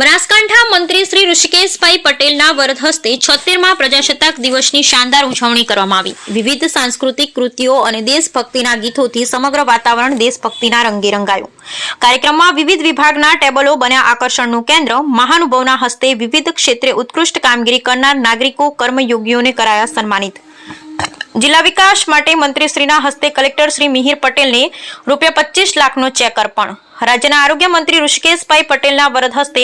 બનાસકાંઠા મંત્રી શ્રી ઋષિકેશભાઈ પટેલના વરદ હસ્તે છોતેરમાં પ્રજાસત્તાક દિવસની શાનદાર ઉજવણી કરવામાં આવી. વિવિધ સાંસ્કૃતિક કૃતિઓ અને દેશભક્તિના ગીતોથી સમગ્ર વાતાવરણ દેશભક્તિના રંગે રંગાયું. કાર્યક્રમમાં વિવિધ વિભાગના ટેબલો બન્યા આકર્ષણનું કેન્દ્ર. મહાનુભાવના હસ્તે વિવિધ ક્ષેત્રે ઉત્કૃષ્ટ કામગીરી કરનાર નાગરિકો, કર્મયોગીઓને કરાયા સન્માનિત. જિલ્લા વિકાસ માટે મંત્રીશ્રીના હસ્તે કલેક્ટર શ્રી મિહિર પટેલને રૂપિયા પચીસ લાખનો ચેક અર્પણ. રાજ્યના આરોગ્ય મંત્રી ઋષિકેશભાઈ પટેલના વરદ હસ્તે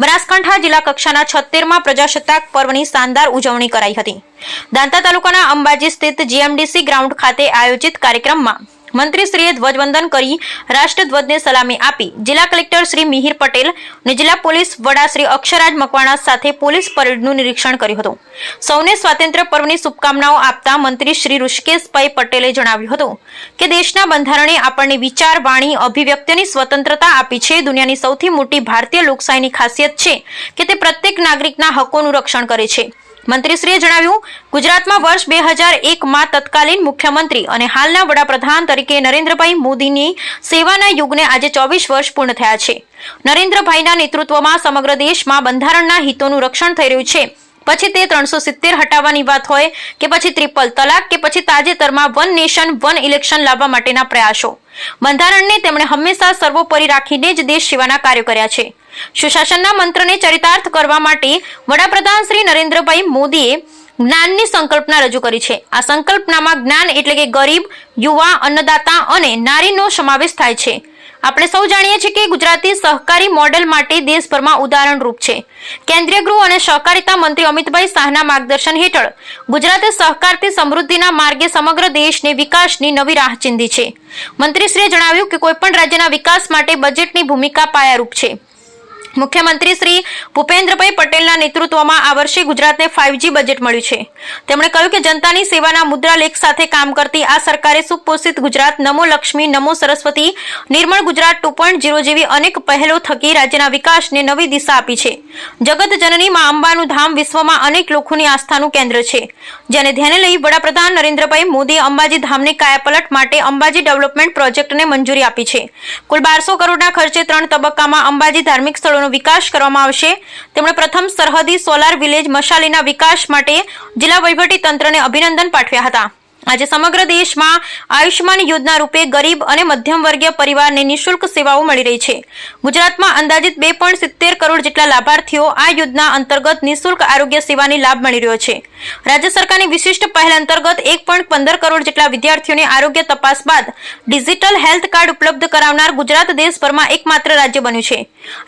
બનાસકાંઠા જિલ્લા કક્ષાના છત્તેરમાં પ્રજાસત્તાક પર્વની શાનદાર ઉજવણી કરાઈ હતી. દાંતા તાલુકાના અંબાજી સ્થિત જીએમડીસી ગ્રાઉન્ડ ખાતે આયોજિત કાર્યક્રમમાં મંત્રીશ્રીએ ધ્વજવંદન કરી રાષ્ટ્રધ્વજને સલામી આપી. જિલ્લા કલેક્ટર શ્રી મિહિર પટેલ અને જિલ્લા પોલીસ વડા શ્રી અક્ષરાજ મકવાણા સાથે પોલીસ પરેડનું નિરીક્ષણ કર્યું હતું. સૌને સ્વાતંત્ર્ય પર્વની શુભકામનાઓ આપતા મંત્રી શ્રી ઋષિકેશભાઈ પટેલે જણાવ્યું હતું કે, દેશના બંધારણે આપણને વિચાર, વાણી, અભિવ્યક્તિની સ્વતંત્રતા આપી છે. દુનિયાની સૌથી મોટી ભારતીય લોકશાહીની ખાસિયત છે કે તે પ્રત્યેક નાગરિકના હકોનું રક્ષણ કરે છે. મંત્રીશ્રીએ જણાવ્યું, ગુજરાતમાં વર્ષ બે હજાર એકમાં તત્કાલીન મુખ્યમંત્રી અને હાલના વડાપ્રધાન તરીકે નરેન્દ્રભાઈ મોદીની સેવાના યુગને આજે ચોવીસ વર્ષ પૂર્ણ થયા છે. નરેન્દ્રભાઈના નેતૃત્વમાં સમગ્ર દેશમાં બંધારણના હિતોનું રક્ષણ થઈ રહ્યું છે. પછી તે ત્રણસો સિત્તેર હટાવવાની વાત હોય કે પછી ટ્રિપલ તલાક કે પછી તાજેતરમાં વન નેશન, વન ઇલેક્શન લાવવા માટેના પ્રયાસો. બંધારણને તેમણે હંમેશા સર્વોપરી રાખીને જ દેશ સેવાના કાર્યો કર્યા છે. સુશાસનના મંત્રને ચરિતાર્થ કરવા માટે વડાપ્રધાન શ્રી નરેન્દ્રભાઈ મોદીએ જ્ઞાનની સંકલ્પના રજૂ કરી છે. આ સંકલ્પનામાં જ્ઞાન એટલે કે ગરીબ, યુવા, અન્નદાતા અને નારીનો સમાવેશ થાય છે. આપણે સૌ જાણીએ છીએ કે ગુજરાતી સહકારી મોડેલ માટે દેશભરમાં ઉદાહરણરૂપ છે. કેન્દ્રીય ગૃહ અને સહકારિતા મંત્રી અમિતભાઈ શાહના માર્ગદર્શન હેઠળ ગુજરાતે સહકારથી સમૃદ્ધિના માર્ગે સમગ્ર દેશને વિકાસની નવી રાહ ચીંધી છે. મંત્રીશ્રીએ જણાવ્યું કે કોઈપણ રાજ્યના વિકાસ માટે બજેટની ભૂમિકા પાયારૂપ છે. મુખ્યમંત્રી શ્રી ભૂપેન્દ્રભાઈ પટેલના નેતૃત્વમાં આ વર્ષે ગુજરાતને ફાઇવજી બજેટ મળ્યું છે. તેમણે કહ્યું કે જનતાની સેવાના મુદ્રાલેખ સાથે કામ કરતી આ સરકારે સુપોષિત ગુજરાત, નમો લક્ષ્મી, નમો સરસ્વતી, નિર્મળ ગુજરાત ટુ જેવી અનેક પહેલો થકી રાજ્યના વિકાસને નવી દિશા આપી છે. જગત જનની માં અંબાનું ધામ વિશ્વમાં અનેક લોકોની આસ્થાનું કેન્દ્ર છે. જેને ધ્યાને લઈ વડાપ્રધાન નરેન્દ્રભાઈ મોદીએ અંબાજી ધામની કાયાપલટ માટે અંબાજી ડેવલપમેન્ટ પ્રોજેક્ટને મંજૂરી આપી છે. કુલ બારસો કરોડના ખર્ચે ત્રણ તબક્કામાં અંબાજી ધાર્મિક સ્થળોનો વિકાસ કરવામાં આવશે. તેમણે પ્રથમ સરહદી સોલાર વિલેજ મશાલીના વિકાસ માટે જિલ્લા વહીવટી તંત્રને અભિનંદન પાઠવ્યા હતા. આજે સમગ્ર દેશમાં આયુષ્યમાન યોજના રૂપે ગરીબ અને મધ્યમ વર્ગીય પરિવારને નિઃશુલ્ક સેવાઓ મળી રહી છે. ગુજરાતમાં અંદાજિત બે પોઈન્ટ સિત્તેર કરોડ જેટલા લાભાર્થીઓ આ યોજના અંતર્ગત નિઃશુલ્ક આરોગ્ય સેવાની લાભ મળી રહ્યો છે. રાજ્ય સરકારની વિશિષ્ટ પહેલ અંતર્ગત એક પોઈન્ટ પંદર કરોડ જેટલા વિદ્યાર્થીઓને આરોગ્ય તપાસ બાદ ડિજિટલ હેલ્થ કાર્ડ ઉપલબ્ધ કરાવનાર ગુજરાત દેશભરમાં એકમાત્ર રાજ્ય બન્યું છે.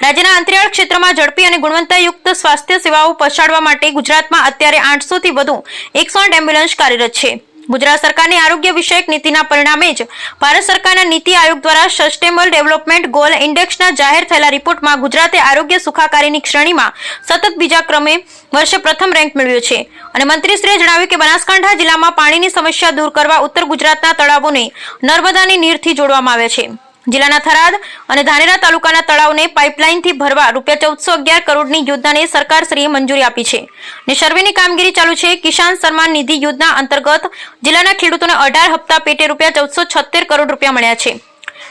રાજ્યના અંતરિયાળ ક્ષેત્રમાં ઝડપી અને ગુણવત્તાયુક્ત સ્વાસ્થ્ય સેવાઓ પહોંચાડવા માટે ગુજરાતમાં અત્યારે આઠસોથી વધુ એકસો એમ્બ્યુલન્સ કાર્યરત છે. ગુજરાત સરકારની આરોગ્ય વિષયક નીતિના પરિણામે જ ભારત સરકારના નીતિ આયોગ દ્વારા સસ્ટેનેબલ ડેવલપમેન્ટ ગોલ ઇન્ડેક્સના જાહેર થયેલા રિપોર્ટમાં ગુજરાતે આરોગ્ય સુખાકારીની શ્રેણીમાં સતત બીજા ક્રમે વર્ષે પ્રથમ રેન્ક મેળવ્યો છે. અને મંત્રીશ્રીએ જણાવ્યું કે બનાસકાંઠા જિલ્લામાં પાણીની સમસ્યા દૂર કરવા ઉત્તર ગુજરાતના તળાવોને નર્મદાની નીરથી જોડવામાં આવ્યા છે. જિલ્લાના થરાદ અને ધાનેરા તાલુકાના તળાવને પાઇપલાઇનથી ભરવા રૂપિયા ચૌદસો અગિયાર કરોડની યોજનાને સરકારશ્રીએ મંજૂરી આપી છે. ને સર્વેની કામગીરી ચાલુ છે. કિસાન સન્માન નિધિ યોજના અંતર્ગત જિલ્લાના ખેડૂતોને અઢાર હપ્તા પેટે રૂપિયા ચૌદસો છત્તેર કરોડ રૂપિયા મળ્યા છે.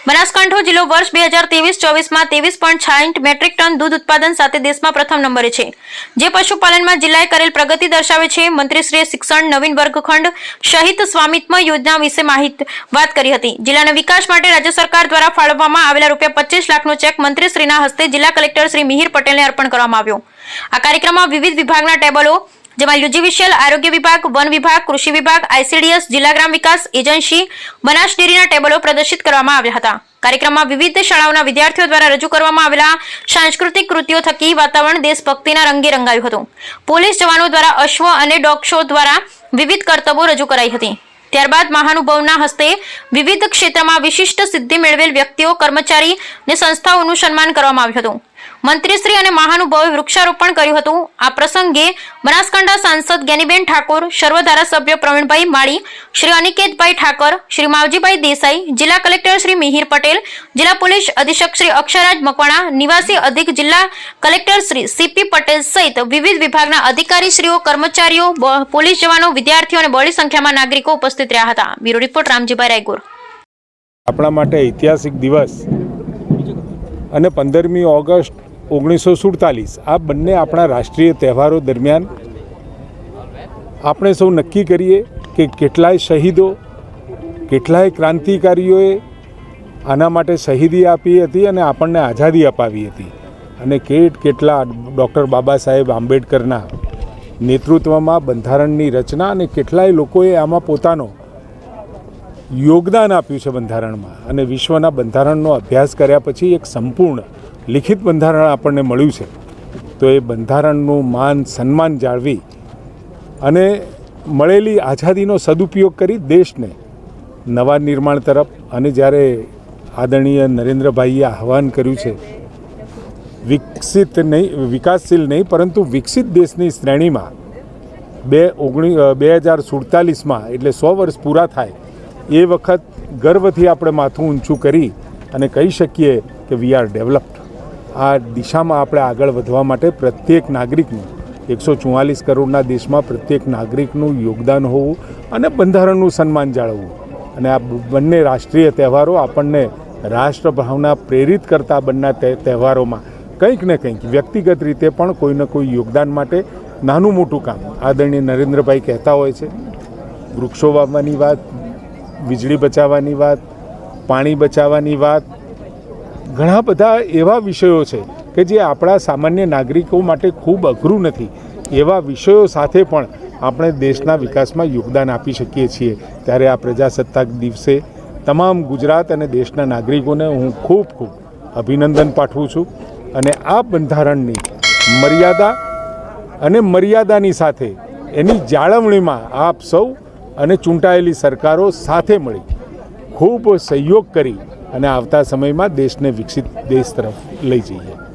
બનાસકાંઠો જિલ્લો વર્ષ બે હજાર ત્રેવીસ ચોવીસમાં ત્રેવીસ પોઈન્ટ છાસઠ મેટ્રિક ટન દૂધ ઉત્પાદન સાથે દેશમાં પ્રથમ નંબરે છે. જે પશુપાલનમાં જિલ્લાએ કરેલ પ્રગતિ દર્શાવે છે, મંત્રીશ્રીએ શિક્ષણ, નવીન વર્ગખંડ, સહિત સ્વામિત્વ યોજના વિશે માહિતી, વાત કરી હતી. જિલ્લાના વિકાસ માટે રાજ્ય સરકાર દ્વારા ફાળવવામાં આવેલા રૂપિયા પચીસ લાખનો ચેક મંત્રીશ્રીના હસ્તે જિલ્લા કલેક્ટર શ્રી મિહિર પટેલને અર્પણ કરવામાં આવ્યો. આ કાર્યક્રમમાં વિવિધ વિભાગના ટેબલો જેમાં યુજીવિશિયલ આરોગ્ય વિભાગ, વન વિભાગ, કૃષિ વિભાગ, આઈસીડીએસ, જિલ્લા ગ્રામ વિકાસ એજન્સી, બનાસ ડેરીના ટેબલો પ્રદર્શિત કરવામાં આવ્યા હતા. કાર્યક્રમમાં વિવિધ શાળાઓના વિદ્યાર્થીઓ દ્વારા રજૂ કરવામાં આવેલા સાંસ્કૃતિક કૃતિઓ થકી વાતાવરણ દેશભક્તિના રંગે રંગાયું હતું. પોલીસ જવાનો દ્વારા અશ્વ અને ડોગ શો દ્વારા વિવિધ કરતબો રજૂ કરાઈ હતી. ત્યારબાદ મહાનુભાવના હસ્તે વિવિધ ક્ષેત્રમાં વિશિષ્ટ સિદ્ધિ મેળવેલ વ્યક્તિઓ, કર્મચારી અને સંસ્થાઓનું સન્માન કરવામાં આવ્યું હતું. મંત્રીશ્રી અને મહાનુભાવે વૃક્ષારોપણ કર્યું હતું. આ પ્રસંગે બનાસકાંઠા સાંસદ જ્ઞાનીબેન ઠાકોર, સર્વ ધારાસભ્ય પ્રવીણભાઈ માળી, શ્રી અનિકેતભાઈ ઠાકર, શ્રી માવજીભાઈ દેસાઈ, જિલ્લા કલેક્ટર શ્રી મિહિર પટેલ, જિલ્લા પોલીસ અધિક્ષક શ્રી અક્ષરાજ મકવાણા, નિવાસી અધિક જિલ્લા કલેક્ટર શ્રી સીપી પટેલ સહિત વિવિધ વિભાગના અધિકારીશ્રીઓ, કર્મચારીઓ પોલીસ જવાનો, વિદ્યાર્થીઓ અને બહોળી સંખ્યામાં નાગરિકો ઉપસ્થિત રહ્યા હતા. Bureau report, Ramjibhai Raygur. આપણા માટે ઐતિહાસિક દિવસ અને પંદરમી ઓગસ્ટ ઓગણીસો સુડતાલીસ આ બંને આપણા રાષ્ટ્રીય તહેવારો દરમિયાન આપણે સૌ નક્કી કરીએ કે કેટલાય શહીદો, કેટલાય ક્રાંતિકારીઓએ આના માટે શહીદી આપી હતી અને આપણને આઝાદી અપાવી હતી. અને કેટ કેટલા ડૉક્ટર બાબા સાહેબ આંબેડકરના નેતૃત્વમાં બંધારણની રચના અને કેટલાય લોકોએ આમાં પોતાનો યોગદાન આપ્યું છે બંધારણમાં. અને વિશ્વના બંધારણનો અભ્યાસ કર્યા પછી એક સંપૂર્ણ લિખિત બંધારણ આપણને મળ્યું છે. તો એ બંધારણનું માન, સન્માન જાળવી અને મળેલી આઝાદીનો સદુપયોગ કરી દેશને નવા નિર્માણ તરફ અને જ્યારે આદરણીય નરેન્દ્રભાઈએ આહવાન કર્યું છે, વિકસિત નહીં, વિકાસશીલ નહીં, પરંતુ વિકસિત દેશની શ્રેણીમાં બે ઓગણી બે હજાર સુડતાલીસમાં એટલે સો વર્ષ પૂરા થાય, એ વખત ગર્વથી આપણે માથું ઊંચું કરી અને કહી શકીએ કે વી આર ડેવલપ્ડ આ દિશામાં આપણે આગળ વધવા માટે પ્રત્યેક નાગરિકનું, એકસો ચુમ્માલીસ કરોડના દેશમાં પ્રત્યેક નાગરિકનું યોગદાન હોવું અને બંધારણનું સન્માન જાળવવું. અને આ બંને રાષ્ટ્રીય તહેવારો આપણને રાષ્ટ્રભાવના પ્રેરિત કરતા બંને તહેવારોમાં કંઈક ને કંઈક, વ્યક્તિગત રીતે પણ કોઈને કોઈ યોગદાન માટે નાનું મોટું કામ. આદરણીય નરેન્દ્રભાઈ કહેતા હોય છે, વૃક્ષો વાવવાની વાત, વીજળી બચાવવાની વાત, પાણી બચાવવાની વાત ઘણા બધા એવા વિષયો છે કે જે આપણા સામાન્ય નાગરિકો માટે ખૂબ અઘરું નથી. એવા વિષયો સાથે પણ આપણે દેશના વિકાસમાં યોગદાન આપી શકીએ છીએ. ત્યારે આ પ્રજાસત્તાક દિવસે તમામ ગુજરાત અને દેશના નાગરિકોને હું ખૂબ ખૂબ અભિનંદન પાઠવું છું અને આ બંધારણની મર્યાદા અને મર્યાદાની સાથે એની જાળવણીમાં આપ સૌ અને ચૂંટાયેલી સરકારો સાથે મળી ખૂબ સહયોગ કરી અને આવતા સમયમાં દેશને વિકસિત દેશ તરફ લઈ જઈએ.